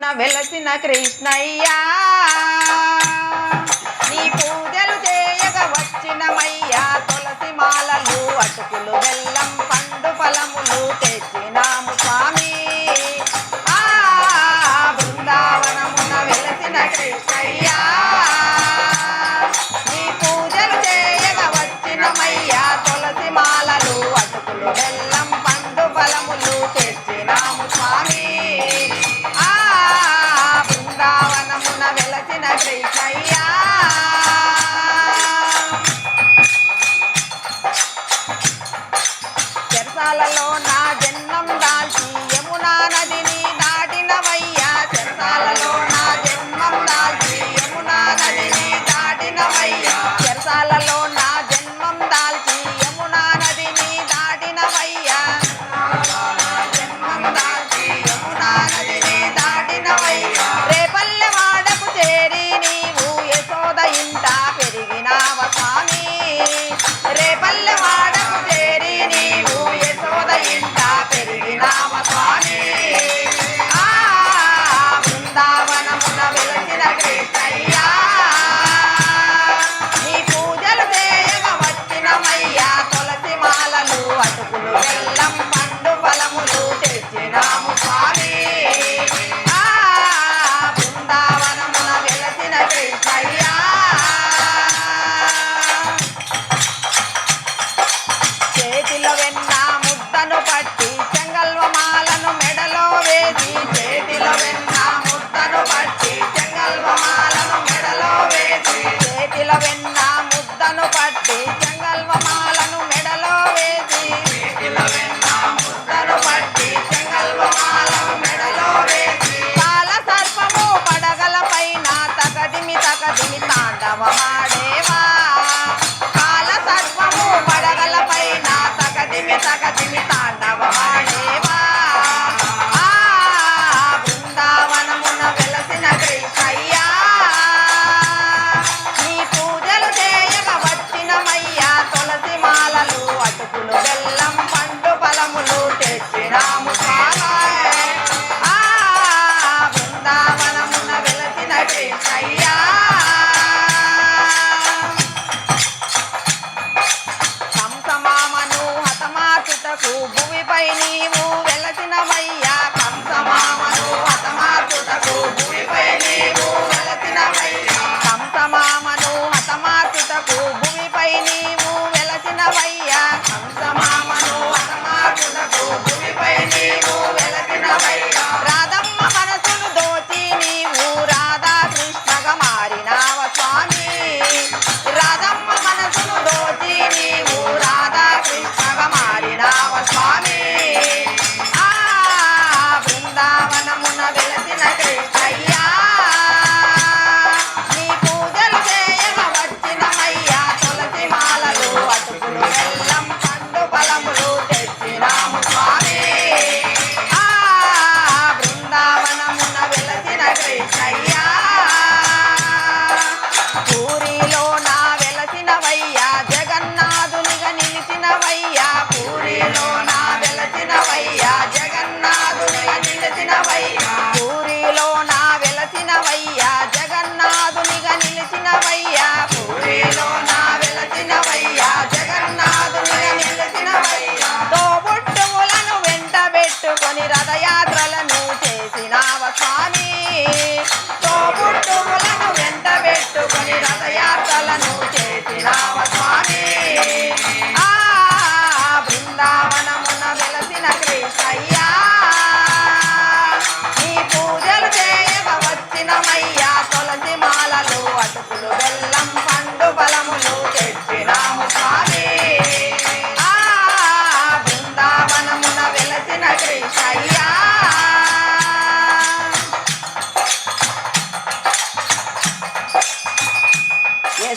నా వెలసిన కృష్ణయ్యా నీ పూజలు చేయగా వచ్చినమయ్యా తులసి మాలలు అటుకులు బెల్లం పండు ఫలములు తెచ్చి all alone.